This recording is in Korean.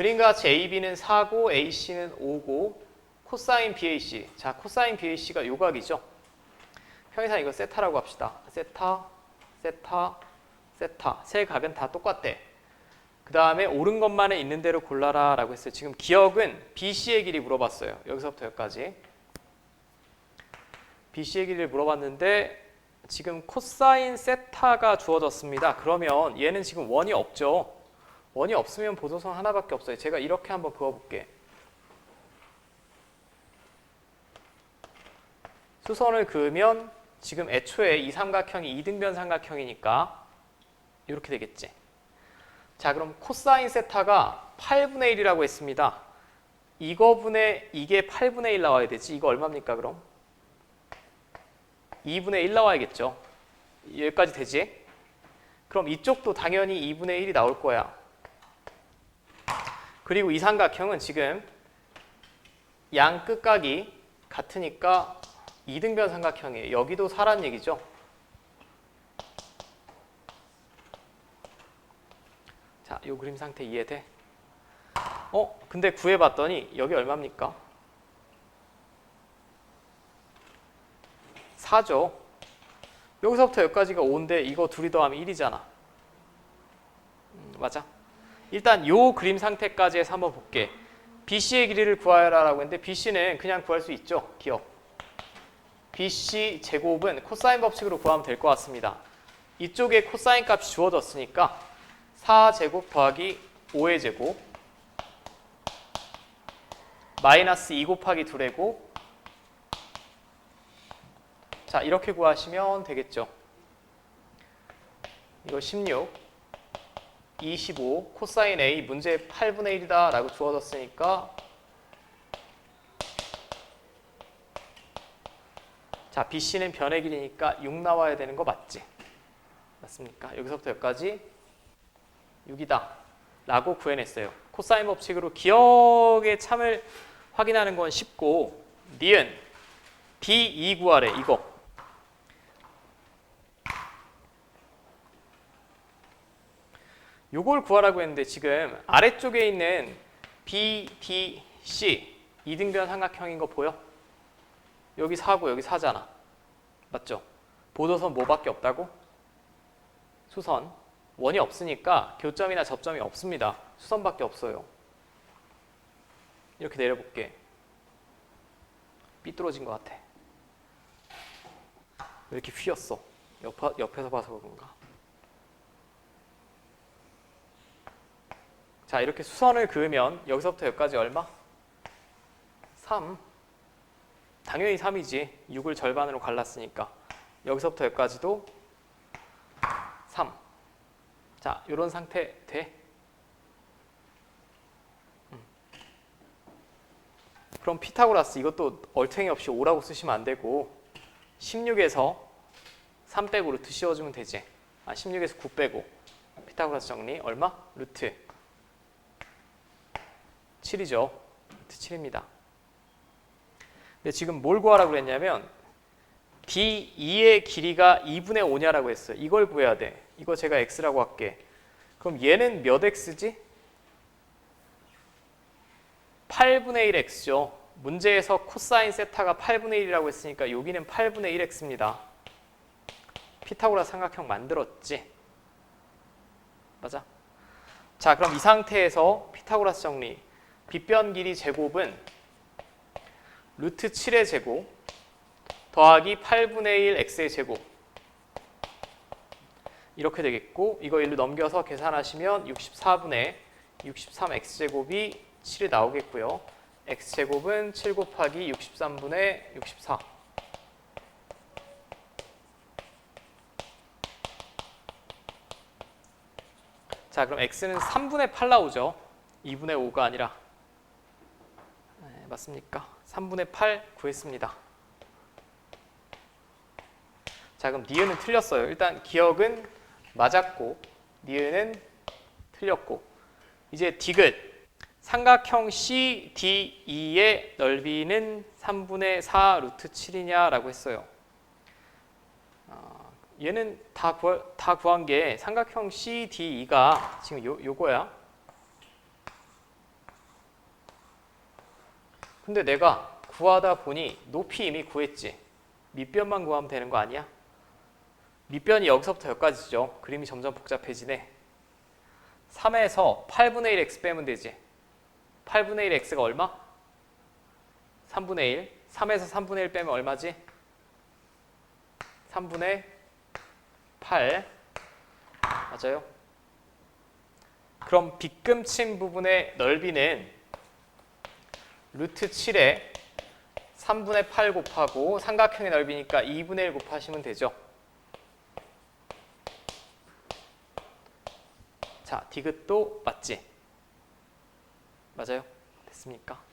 그림과 같이 AB는 4고 AC는 5고 코사인 BAC. 자, 코사인 BAC가 요각이죠. 평행선 이거 세타라고 합시다. 세타, 세타, 세타. 세 각은 다 똑같대. 그 다음에 옳은 것만에 있는 대로 골라라 라고 했어요. 지금 기억은 BC의 길이 물어봤어요. 여기서부터 여기까지. BC의 길이를 물어봤는데 지금 코사인 세타가 주어졌습니다. 그러면 얘는 지금 원이 없죠. 원이 없으면 보도선 하나밖에 없어요. 제가 이렇게 한번 그어볼게. 수선을 그으면 지금 애초에 이 삼각형이 이등변 삼각형이니까 이렇게 되겠지. 자, 그럼 코사인 세타가 8분의 1이라고 했습니다. 이거분의 이게 8분의 1 나와야 되지. 이거 얼마입니까, 그럼? 2분의 1 나와야겠죠. 여기까지 되지? 그럼 이쪽도 당연히 2분의 1이 나올 거야. 그리고 이 삼각형은 지금 양 끝각이 같으니까 이등변 삼각형이에요. 여기도 사란 얘기죠. 자, 요 그림 상태 이해돼? 어, 근데 구해봤더니 여기 얼마입니까? 4죠. 여기서부터 여기까지가 5인데 이거 둘이 더하면 1이잖아. 음, 맞아. 일단 요 그림 상태까지 해서 한번 볼게. BC의 길이를 구하라라고 했는데 BC는 그냥 구할 수 있죠. 기억. BC 제곱은 코사인 법칙으로 구하면 될 것 같습니다. 이쪽에 코사인 값이 주어졌으니까 4제곱 더하기 5의 제곱 마이너스 2 곱하기 2의 곱 자, 이렇게 구하시면 되겠죠. 이거 16, 25, 코사인 A 문제 8분의 1이다 라고 주어졌으니까 자, BC는 변의 길이니까 6 나와야 되는 거 맞지? 맞습니까? 여기서부터 여기까지 6이다 라고 구해냈어요. 코사인 법칙으로 기억의 참을 확인하는 건 쉽고 니은 B2 구하래 이거 요걸 구하라고 했는데 지금 아래쪽에 있는 BDC 이등변 삼각형인 거 보여? 여기 4고 여기 4잖아. 맞죠? 보도선 뭐밖에 없다고? 수선. 원이 없으니까 교점이나 접점이 없습니다. 수선밖에 없어요. 이렇게 내려볼게. 삐뚤어진 것 같아. 왜 이렇게 휘었어? 옆, 옆에서 봐서 그런가? 자, 이렇게 수선을 그으면 여기서부터 여기까지 얼마? 3. 당연히 3이지. 6을 절반으로 갈랐으니까. 여기서부터 여기까지도 3. 자, 이런 상태 돼? 음. 그럼 피타고라스 이것도 얼탱이 없이 5라고 쓰시면 안 되고 16에서 3 빼고 루트 씌워주면 되지. 아, 16에서 9 빼고 피타고라스 정리 얼마? 루트 7이죠. 루트 7입니다. 근데 지금 뭘 구하라고 그랬냐면 D2의 길이가 2분의 5냐라고 했어요. 이걸 구해야 돼. 이거 제가 x라고 할게. 그럼 얘는 몇 x지? 8분의 1 x죠. 문제에서 코사인 세타가 8분의 1이라고 했으니까 여기는 8분의 1 x입니다. 피타고라 삼각형 만들었지? 맞아? 자, 그럼 이 상태에서 피타고라스 정리. 빗변 길이 제곱은 루트 7의 제곱 더하기 8분의 1 x의 제곱 이렇게 되겠고 이거 일로 넘겨서 계산하시면 64분의 63x제곱이 7이 나오겠고요. x제곱은 7 곱하기 63분의 64 자 그럼 x는 3분의 8 나오죠. 2분의 5가 아니라 네, 맞습니까? 3분의 8 구했습니다. 자 그럼 니은은 틀렸어요. 일단 기억은 맞았고 니은은 틀렸고 이제 디귿 삼각형 CDE의 넓이는 3분의 4 루트 7이냐라고 했어요. 어, 얘는 다, 구하, 다 구한 게 삼각형 CDE가 지금 요, 요거야. 근데 내가 구하다 보니 높이 이미 구했지. 밑변만 구하면 되는 거 아니야? 밑변이 여기서부터 여기까지죠. 그림이 점점 복잡해지네. 3에서 8분의 1 x 빼면 되지. 8분의 1 x가 얼마? 3분의 1. 3에서 3분의 1 빼면 얼마지? 3분의 8. 맞아요? 그럼 빗금친 부분의 넓이는 루트 7에 3분의 8 곱하고 삼각형의 넓이니까 2분의 1 곱하시면 되죠. 자, 디귿도 맞지? 맞아요? 됐습니까?